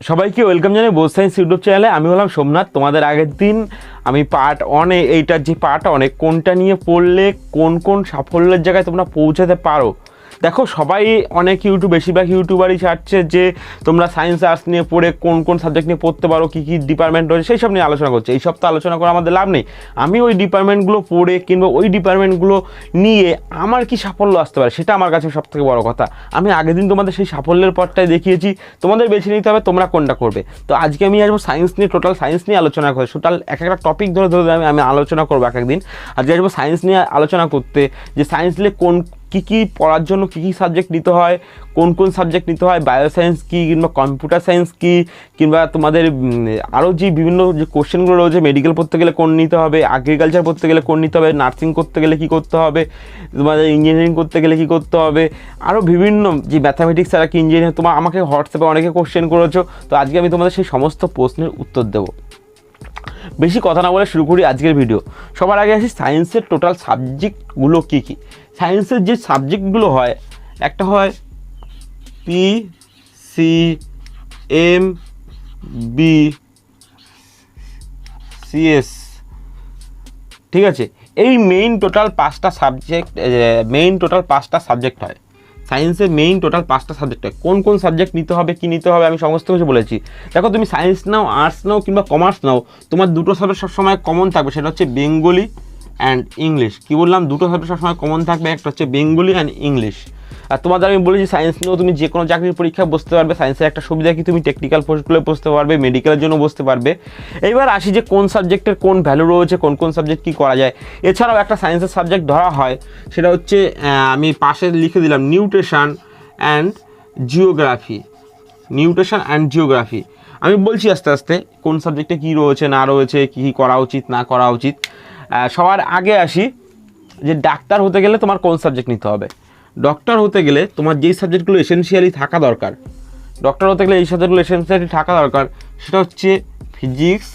সবাইকে ওয়েলকাম জানাই Bose science YouTube চ্যানেলে। আমি হলাম সোমনাথ। তোমাদের আগের দিন আমি পার্ট অনে এইটার যে পার্ট অনেক কোনটা নিয়ে পড়লে, কোন কোন সাফল্যের জায়গায় তোমরা পৌঁছাতে পারো দেখো, সবাই অনেক ইউটিউব বেশিরভাগ ইউটিউবারই ছাড়ছে যে তোমরা সায়েন্স আর্টস নিয়ে পড়ে কোন কোন সাবজেক্ট নিয়ে পড়তে পারো, কী কী ডিপার্টমেন্ট রয়েছে সেই সব নিয়ে আলোচনা করছে। এই সব তো আলোচনা করে আমাদের লাভ নেই। আমি ওই ডিপার্টমেন্টগুলো পড়ে কিংবা ওই ডিপার্টমেন্টগুলো নিয়ে আমার কি সাফল্য আসতে পারে, সেটা আমার কাছে সব থেকে বড় কথা। আমি আগের দিন তোমাদের সেই সাফল্যের পথটাই দেখিয়েছি। তোমাদের বেছে নিতে হবে তোমরা কোনটা করবে। তো আজকে আমি আসব সায়েন্স নিয়ে টোটাল সায়েন্স নিয়ে আলোচনা করে। টোটাল এক একটা টপিক ধরে ধরে আমি আমি আলোচনা করব এক একদিন। আজকে আসব সায়েন্স নিয়ে আলোচনা করতে, যে সায়েন্স নিয়ে কোন কী কী পড়ার জন্য কী কী সাবজেক্ট নিতে হয়, কোন কোন সাবজেক্ট নিতে হয় বায়োসায়েন্স কী কিংবা কম্পিউটার সায়েন্স কী, কিংবা তোমাদের আরও যে বিভিন্ন যে কোশ্চেনগুলো রয়েছে মেডিকেল পড়তে গেলে কোন নিতে হবে এগ্রিকালচার পড়তে গেলে কোন নিতে হবে নার্সিং করতে গেলে কী করতে হবে, তোমাদের ইঞ্জিনিয়ারিং করতে গেলে কী করতে হবে আরও বিভিন্ন যে ম্যাথামেটিক্স ছাড়া কি ইঞ্জিনিয়ারিং তোমার আমাকে হোয়াটসঅ্যাপে অনেকে কোশ্চেন করেছ, তো আজকে আমি তোমাদের সেই সমস্ত প্রশ্নের উত্তর দেবো। বেশি কথা না বলে শুরু করি আজকের ভিডিও সবার আগে আসি সায়েন্সের টোটাল সাবজেক্টগুলো কী কী? সায়েন্সের যে সাবজেক্টগুলো হয়, একটা হয় P C M B CS ঠিক আছে? এই মেইন টোটাল পাঁচটা সাবজেক্ট মেইন টোটাল পাঁচটা সাবজেক্ট হয়। সায়েন্সের মেইন টোটাল পাঁচটা সাবজেক্ট হয়। কোন কোন সাবজেক্ট নিতে হবে, কি নিতে হবে, আমি সমস্ত কিছু বলেছি। দেখো, তুমি সায়েন্স নাও আর্টস নাও কিংবা কমার্স নাও, তোমার দুটো সাবজেক্ট সবসময় কমন থাকবে, সেটা হচ্ছে বেঙ্গলি অ্যান্ড ইংলিশ কী বললাম? দুটো সাবজেক্ট সবসময় কমন থাকবে। একটা হচ্ছে বেঙ্গলি অ্যান্ড ইংলিশ আর তোমাদের আমি বলেছি সায়েন্স নিয়েও তুমি যে কোনো চাকরির পরীক্ষা বসতে পারবে। সায়েন্সের একটা সুবিধা কি? তুমি টেকনিক্যাল পোস্টগুলো বসতে পারবে মেডিকেলের জন্য বসতে পারবে। এইবার আসি যে কোন সাবজেক্টের কোন ভ্যালু রয়েছে, কোন কোন সাবজেক্ট কী করা যায়। এছাড়াও একটা সায়েন্সের সাবজেক্ট ধরা হয়, সেটা হচ্ছে আমি পাশে লিখে দিলাম nutrition and geography nutrition and geography আমি বলছি আস্তে আস্তে, কোন সাবজেক্টে কী রয়েছে, না রয়েছে, কী করা উচিত, না করা উচিত। সবার আগে আসি যে ডাক্তার হতে গেলে তোমার কোন সাবজেক্ট নিতে হবে? ডক্টর হতে গেলে তোমার যেই সাবজেক্টগুলো এসেন্সিয়ালি থাকা দরকার ডক্টর হতে গেলে এই সাবজেক্টগুলো এসেন্সিয়ালি থাকা দরকার, সেটা হচ্ছে ফিজিক্স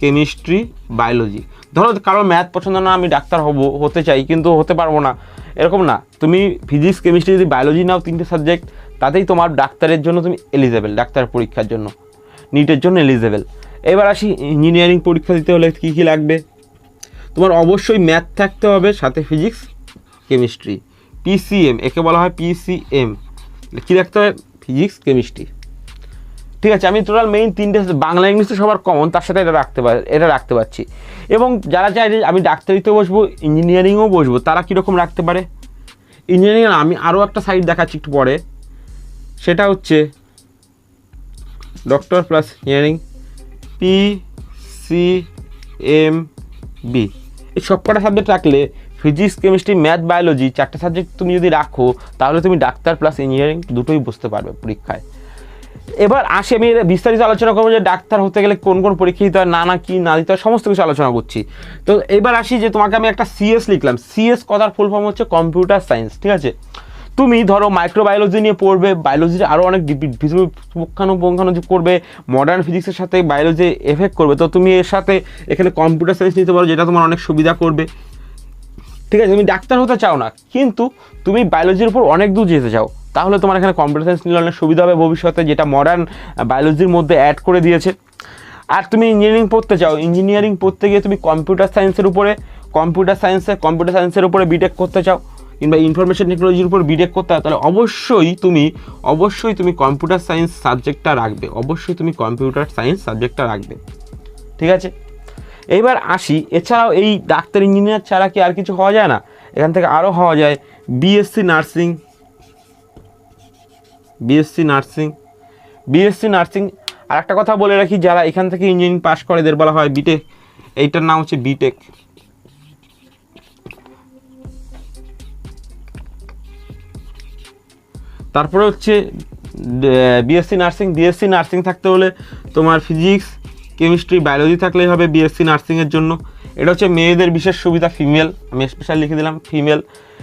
কেমিস্ট্রি বায়োলজি ধরো কারও ম্যাথ পছন্দ না, আমি ডাক্তার হব, হতে চাই, কিন্তু হতে পারব না। এরকম না, তুমি ফিজিক্স কেমিস্ট্রি যদি বায়োলজি নাও তিনটে সাবজেক্ট তাতেই তোমার ডাক্তারের জন্য তুমি এলিজেবল ডাক্তার পরীক্ষার জন্য নিটের জন্য এলিজেবল এবার আসি ইঞ্জিনিয়ারিং পরীক্ষা দিতে হলে কী কী লাগবে? তোমার অবশ্যই ম্যাথ থাকতে হবে, সাথে ফিজিক্স কেমিস্ট্রি পিসিএম একে বলা হয় পিসিএম কী রাখতে হবে? ফিজিক্স কেমিস্ট্রি ঠিক আছে, আমি টোটাল মেইন তিনটে বাংলা, ইংলিশ তো সবার কমন তার সাথে এটা রাখতে পার এটা রাখতে পারছি। এবং যারা চায় যে আমি ডাক্তারিতেও বসবো ইঞ্জিনিয়ারিংও বসবো, তারা কীরকম রাখতে পারে? ইঞ্জিনিয়ারিং আমি আরও একটা সাইড দেখাচ্ছি একটু পরে। সেটা হচ্ছে doctor plus engineering P C M B এই সব কটা সাবজেক্ট রাখলে ফিজিক্স কেমিস্ট্রি ম্যাথ বায়োলজি চারটে সাবজেক্ট তুমি যদি রাখো, তাহলে তুমি ডাক্তার প্লাস ইঞ্জিনিয়ারিং দুটোই বুঝতে পারবে পরীক্ষায়। এবার আসি আমি বিস্তারিত আলোচনা করব যে ডাক্তার হতে গেলে কোন কোন পরীক্ষা দিতে হয় না না কী, না দিতে হয়, সমস্ত কিছু আলোচনা করছি। তো এবার আসি যে তোমাকে আমি একটা সিএস লিখলাম। সিএস কথার ফুল ফর্ম হচ্ছে কম্পিউটার সায়েন্স ঠিক আছে? তুমি ধরো মাইক্রোবায়োলজি নিয়ে পড়বে বায়োলজির আরও অনেক পুঙ্খানু যে করবে মডার্ন ফিজিক্সের সাথে বায়োলজি এফেক্ট করবে। তো তুমি এর সাথে এখানে কম্পিউটার সায়েন্স নিতে পারো, যেটা তোমার অনেক সুবিধা করবে। ঠিক আছে, তুমি ডাক্তার হতে চাও না, কিন্তু তুমি বায়োলজির উপর অনেক দূর যেতে চাও, তাহলে তোমার এখানে কম্পিউটার সায়েন্স নিলে অনেক সুবিধা হবে ভবিষ্যতে, যেটা মডার্ন বায়োলজির মধ্যে অ্যাড করে দিয়েছে। আর তুমি ইঞ্জিনিয়ারিং পড়তে চাও ইঞ্জিনিয়ারিং পড়তে গিয়ে তুমি কম্পিউটার সায়েন্সের উপরে কম্পিউটার সায়েন্সে কম্পিউটার সায়েন্সের উপরে বিটেক করতে চাও। কিংবা ইনফরমেশন টেকনোলজির উপর বিটেক করতে হয়, তাহলে অবশ্যই তুমি অবশ্যই তুমি কম্পিউটার সায়েন্স সাবজেক্টটা রাখবে। অবশ্যই তুমি কম্পিউটার সায়েন্স সাবজেক্টটা রাখবে। ঠিক আছে? এইবার আসি, এছাড়াও এই ডাক্তার ইঞ্জিনিয়ার ছাড়া কি আর কিছু হওয়া যায় না? এখান থেকে আরও হওয়া যায় BSc nursing BSc nursing BSc nursing আর একটা কথা বলে রাখি, যারা এখান থেকে ইঞ্জিনিয়ারিং পাস করে, এদের বলা হয় বিটেক এইটার নাম হচ্ছে বিটেক তারপরে হচ্ছে বিএসসি নার্সিং বিএসসি নার্সিং থাকতে হলে তোমার ফিজিক্স কেমিস্ট্রি বায়োলজি থাকলেই হবে বিএসসি নার্সিংয়ের জন্য। এটা হচ্ছে মেয়েদের বিশেষ সুবিধা ফিমেল আমি স্পেশাল লিখে দিলাম ফিমেল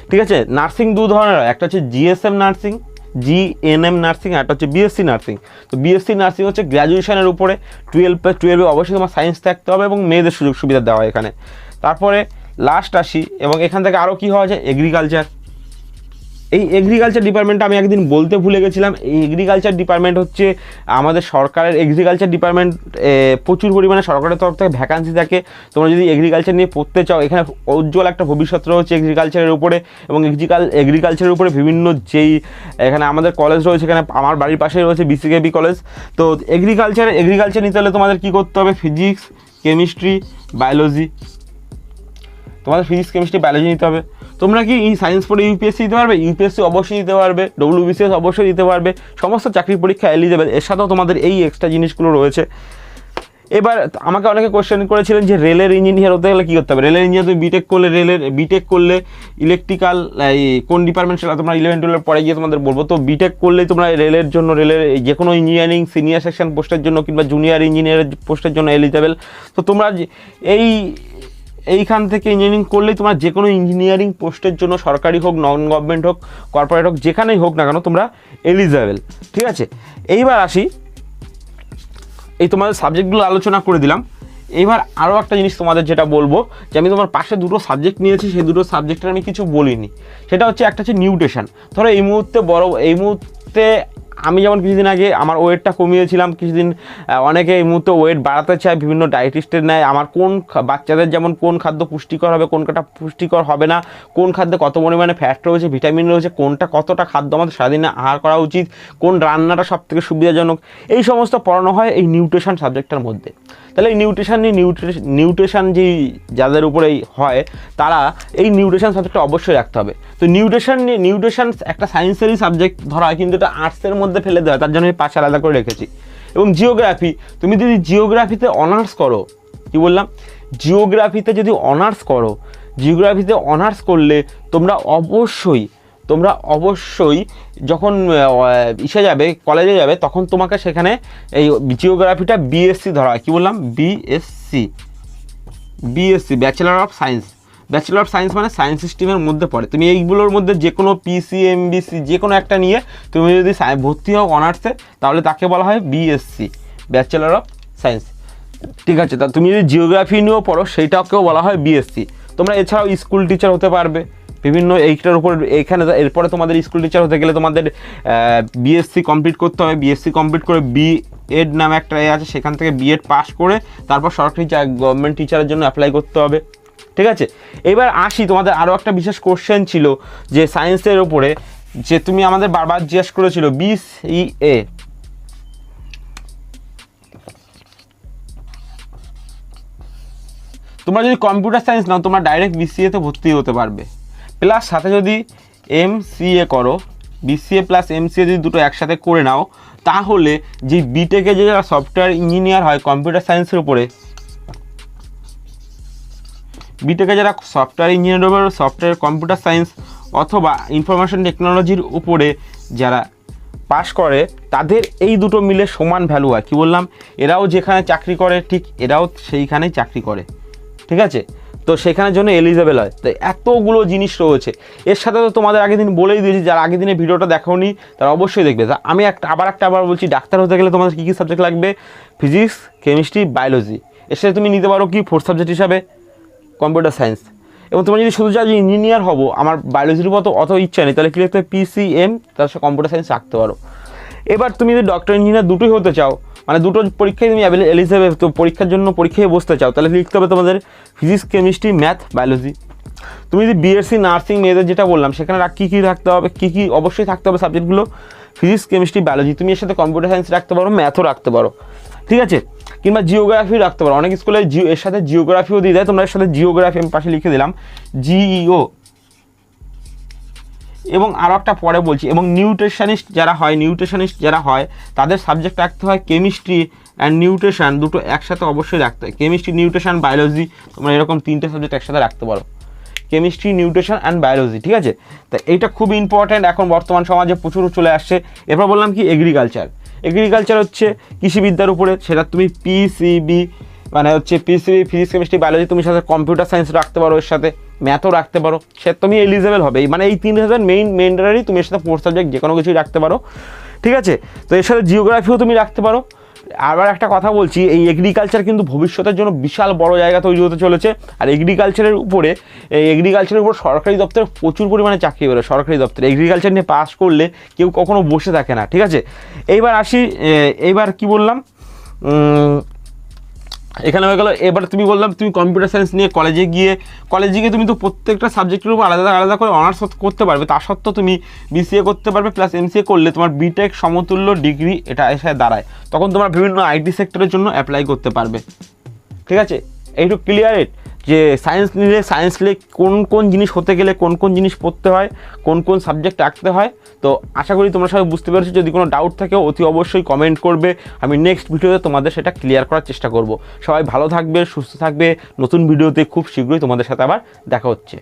ঠিক আছে? নার্সিং দু ধরনের একটা হচ্ছে GSM nursing G N M nursing আর একটা হচ্ছে বিএসসি নার্সিং তো বিএসসি নার্সিং হচ্ছে গ্র্যাজুয়েশনের উপরে টুয়েলভে টুয়েলভে অবশ্যই তোমার সায়েন্স থাকতে হবে এবং মেয়েদের সুযোগ সুবিধা দেওয়া এখানে। তারপরে লাস্ট আসি, এবং এখান থেকে আরও কী হওয়া যায়? এগ্রিকালচার এই এগ্রিকালচার ডিপার্টমেন্টটা আমি একদিন বলতে ভুলে গেছিলাম। এই এগ্রিকালচার ডিপার্টমেন্ট হচ্ছে আমাদের সরকারের এগ্রিকালচার ডিপার্টমেন্ট প্রচুর পরিমাণে সরকারের তরফ থেকে ভ্যাকান্সি থাকে। তোমরা যদি এগ্রিকালচার নিয়ে পড়তে চাও, এখানে উজ্জ্বল একটা ভবিষ্যৎ রয়েছে এগ্রিকালচারের উপরে এবং এগ্রিকাল এগ্রিকালচারের উপরে বিভিন্ন যেই, এখানে আমাদের কলেজ রয়েছে, এখানে আমার বাড়ির পাশে রয়েছে বিসিকেবি কলেজ তো এগ্রিকালচার এগ্রিকালচার নিতে হলে তোমাদের কী করতে হবে? ফিজিক্স কেমিস্ট্রি বায়োলজি তোমাদের ফিজিক্স কেমিস্ট্রি বায়োলজি নিতে হবে। তোমরা কি এই সায়েন্স পড়ে ইউপিএসসি দিতে পারবে? ইউপিএসসি অবশ্যই দিতে পারবে ডব্লিউবিসিএস অবশ্যই দিতে পারবে, সমস্ত চাকরি পরীক্ষা এলিজেবল এর সাথেও তোমাদের এই এক্সট্রা জিনিসগুলো রয়েছে। এবার আমাকে অনেকে কোয়েশ্চেন করেছিলেন যে রেলের ইঞ্জিনিয়ার হতে গেলে কী করতে হবে? রেলের ইঞ্জিনিয়ার তুমি বিটেক করলে রেলের বিটেক করলে ইলেকট্রিক্যাল এই কোন ডিপার্টমেন্ট সেটা তোমরা ইলেভেন টুয়েলভের পরে গিয়ে তোমাদের বলব। তো বিটেক করলেই তোমরা রেলের জন্য রেলের যে কোনো ইঞ্জিনিয়ারিং সিনিয়র সেকশন পোস্টের জন্য কিংবা জুনিয়র ইঞ্জিনিয়ারের পোস্টের জন্য এলিজেবেল তো তোমরা এই এইখান থেকে ইঞ্জিনিয়ারিং করলেই তোমার যে কোনো ইঞ্জিনিয়ারিং পোস্টের জন্য সরকারি হোক নন গভর্নমেন্ট হোক কর্পোরেট হোক, যেখানেই হোক না কেন তোমরা এলিজেবল ঠিক আছে? এইবার আসি, এই তোমাদের সাবজেক্টগুলো আলোচনা করে দিলাম। এবার আরও একটা জিনিস তোমাদের যেটা বলব, যে আমি তোমার পাশে দুটো সাবজেক্ট নিয়েছি, সেই দুটো সাবজেক্টের আমি কিছু বলিনি। সেটা হচ্ছে, একটা হচ্ছে নিউট্রিশন ধরো এই মুহূর্তে বড়, এই মুহূর্তে আমি যেমন কিছুদিন আগে আমার ওয়েটটা কমিয়েছিলাম, কিছুদিন অনেকে এই মুহূর্তে ওয়েট বাড়াতে চায়, বিভিন্ন ডায়েটিস্টের নেয়। আমার কোন বাচ্চাদের যেমন কোন খাদ্য পুষ্টিকর হবে, কোনটা পুষ্টিকর হবে না, কোন খাদ্যে কত পরিমাণে ফ্যাট রয়েছে ভিটামিন রয়েছে, কোনটা কতটা খাদ্য আমাদের সারাদিনে আহার করা উচিত, কোন রান্নাটা সবথেকে সুবিধাজনক, এই সমস্ত পড়ানো হয় এই নিউট্রিশন সাবজেক্টটার মধ্যে। তাহলে এই নিউট্রিশন নিয়ে নিউট্রিশন যেই যাদের উপরেই হয়, তারা এই নিউট্রিশন সাবজেক্টটা অবশ্যই রাখতে হবে। তো নিউট্রিশন নিয়ে নিউট্রিশন একটা সায়েন্সেরই সাবজেক্ট ধরা হয় কিন্তু এটা আর্টসের মধ্যে ফেলে দেওয়া, তার জন্য আমি পাশে আলাদা করে রেখেছি। এবং জিওগ্রাফি তুমি যদি জিওগ্রাফিতে অনার্স করো, কি বললাম? জিওগ্রাফিতে যদি অনার্স করো জিওগ্রাফিতে অনার্স করলে তোমরা অবশ্যই তোমরা অবশ্যই যখন ইসে যাবে, কলেজে যাবে, তখন তোমাকে সেখানে এই জিওগ্রাফিটা বিএসসি ধরা হয়। কী বললাম? BSc BSc bachelor of science bachelor of science মানে সায়েন্স স্ট্রিমের মধ্যে পড়ে। তুমি এইগুলোর মধ্যে যে কোনো পিসি এমবিসি যে কোনো একটা নিয়ে তুমি যদি ভর্তি হও অনার্সে, তাহলে তাকে বলা হয় বিএসসি ব্যাচেলার অফ সায়েন্স ঠিক আছে, তা তুমি যদি জিওগ্রাফি নিয়েও পড়ো, সেইটাকেও বলা হয় বিএসসি তোমরা এছাড়াও স্কুল টিচার হতে পারবে। বিভিন্ন এইটার উপর, এইখানে এরপরে তোমাদের স্কুল টিচার হতে গেলে তোমাদের বিএসসি কমপ্লিট করতে হবে। বিএসসি কমপ্লিট করে বি এড নামে একটা এ আছে, সেখান থেকে বিএড পাস করে তারপর সরকারি গভর্নমেন্ট টিচারের জন্য অ্যাপ্লাই করতে হবে। ঠিক আছে? এবার আসি, তোমাদের আরও একটা বিশেষ কোশ্চেন ছিল যে সায়েন্সের ওপরে যে তুমি আমাদের বারবার জিজ্ঞেস করেছিল বিসিএ তোমরা যদি কম্পিউটার সায়েন্স নাও, তোমরা ডাইরেক্ট বিসিএতে ভর্তি হতে পারবে। প্লাস সাথে যদি এম করো বিসিএ প্লাস এম সিএ যদি দুটো একসাথে করে নাও, তাহলে যে বিটেকে যে যারা সফটওয়্যার ইঞ্জিনিয়ার হয় কম্পিউটার সায়েন্সের উপরে বিটেকে যারা সফটওয়্যার ইঞ্জিনিয়ার হবে সফটওয়্যার কম্পিউটার সায়েন্স অথবা ইনফরমেশন টেকনোলজির উপরে যারা পাশ করে, তাদের এই দুটো মিলে সমান ভ্যালু হয়। কী বললাম? এরাও যেখানে চাকরি করে, ঠিক এরাও সেইখানেই চাকরি করে। ঠিক আছে? তো সেখানের জন্য এলিজেবল হয়। তো এতগুলো জিনিস রয়েছে। এর সাথে তো তোমাদের আগের দিন বলেই দিয়েছি, যারা আগের দিনে ভিডিওটা দেখোনি, তারা অবশ্যই দেখবে। তা আমি একটা, আবার একটা আবার বলছি, ডাক্তার হতে গেলে তোমাদের কী কী সাবজেক্ট লাগবে? ফিজিক্স কেমিস্ট্রি বায়োলজি এর সাথে তুমি নিতে পারো কি ফোর্থ সাবজেক্ট হিসাবে? কম্পিউটার সায়েন্স এবং তোমরা যদি শুধু চাও যে ইঞ্জিনিয়ার হব, আমার বায়োলজির মতো অত ইচ্ছা নেই, তাহলে কি লিখতে পিসিএম তার সাথে কম্পিউটার সায়েন্স রাখতে পারো। এবার তুমি যদি ডক্টর ইঞ্জিনিয়ার দুটোই হতে চাও মানে দুটো পরীক্ষায় তুমি এলিজেবল তো পরীক্ষার জন্য পরীক্ষায় বসতে চাও, তাহলে লিখতে হবে তোমাদের ফিজিক্স কেমিস্ট্রি ম্যাথ বায়োলজি তুমি যদি বিএসসি নার্সিং মেয়েদের যেটা বললাম, সেখানে কী কী রাখতে হবে, কী কী অবশ্যই থাকতে হবে সাবজেক্টগুলো ফিজিক্স কেমিস্ট্রি বায়োলজি তুমি এর সাথে কম্পিউটার সায়েন্স রাখতে পারো ম্যাথও রাখতে পারো, ঠিক আছে? কিংবা জিওগ্রাফি রাখতে পারো, অনেক স্কুলে জিও এর সাথে জিওগ্রাফিও দিয়ে দেয়, তোমরা এর সাথে জিওগ্রাফি আমি পাশে লিখে দিলাম জিইও এবং আরও একটা পরে বলছি, এবং নিউট্রিশনিস্ট যারা হয়, নিউট্রিশনিস্ট যারা হয়, তাদের সাবজেক্ট রাখতে হয় কেমিস্ট্রি অ্যান্ড নিউট্রিশন দুটো একসাথে অবশ্যই রাখতে হয়। কেমিস্ট্রি নিউট্রিশন বায়োলজি তোমরা এরকম তিনটে সাবজেক্ট একসাথে রাখতে পারো। কেমিস্ট্রি নিউট্রিশন অ্যান্ড বায়োলজি ঠিক আছে? তা এইটা খুব ইম্পর্ট্যান্ট এখন বর্তমান সমাজে প্রচুর চলে আসছে। এরপর বললাম কি এগ্রিকালচার এগ্রিকালচার হচ্ছে কৃষিবিদ্যার উপরে, সেটা তুমি পিসিবি মানে হচ্ছে পিসিবি ফিজিক্স কেমিস্ট্রি বায়োলজি তুমি সাথে কম্পিউটার সায়েন্স রাখতে পারো, এর সাথে ম্যাথও রাখতে পারো। সে তুমি এলিজেবল হবে। মানে এই তিন হাজার মেইন মেইনটারই তুমি এর সাথে ফোর্থ সাবজেক্ট যে কোনো কিছুই রাখতে পারো। ঠিক আছে? তো এর সাথে জিওগ্রাফিও তুমি রাখতে পারো। আবার একটা কথা বলছি, এই এগ্রিকালচার কিন্তু ভবিষ্যতের জন্য বিশাল বড় জায়গা তৈরি হতে চলেছে। আর এগ্রিকালচারের উপরে, এই এগ্রিকালচারের উপর সরকারি দপ্তরে প্রচুর পরিমাণে চাকরি বেরোয়, সরকারি দপ্তরে। এগ্রিকালচার নিয়ে পাস করলে কেউ কখনো বসে থাকে না। ঠিক আছে? এইবার আসি এইবার কি বললাম? এখানে হয়ে গেলো। এবার তুমি বললাম, তুমি কম্পিউটার সায়েন্স নিয়ে কলেজে গিয়ে কলেজে গিয়ে তুমি তো প্রত্যেকটা সাবজেক্টের উপর আলাদা আলাদা করে অনার্স করতে পারবে। তা সত্ত্বেও তুমি বিসিএ করতে পারবে প্লাস এমসিএ করলে তোমার বিটেক সমতুল্য ডিগ্রি এটা এসে দাঁড়ায়। তখন তোমার বিভিন্ন আইটি সেক্টরের জন্য অ্যাপ্লাই করতে পারবে। ঠিক আছে? এইটু ক্লিয়ার ইট যে সায়েন্স নিলে সায়েন্স নিলে কোন কোন জিনিস হতে গেলে কোন কোন জিনিস পড়তে হয়, কোন কোন সাবজেক্ট রাখতে হয়, তো আশা করি তোমরা সবাই বুঝতে পেরেছ। যদি কোনো ডাউট থাকে, অতি অবশ্যই কমেন্ট করবে। আমি নেক্সট ভিডিওতে তোমাদের সেটা ক্লিয়ার করার চেষ্টা করব। সবাই ভালো থাকবে, সুস্থ থাকবে। নতুন ভিডিওতে খুব শীঘ্রই তোমাদের সাথে আবার দেখা হচ্ছে।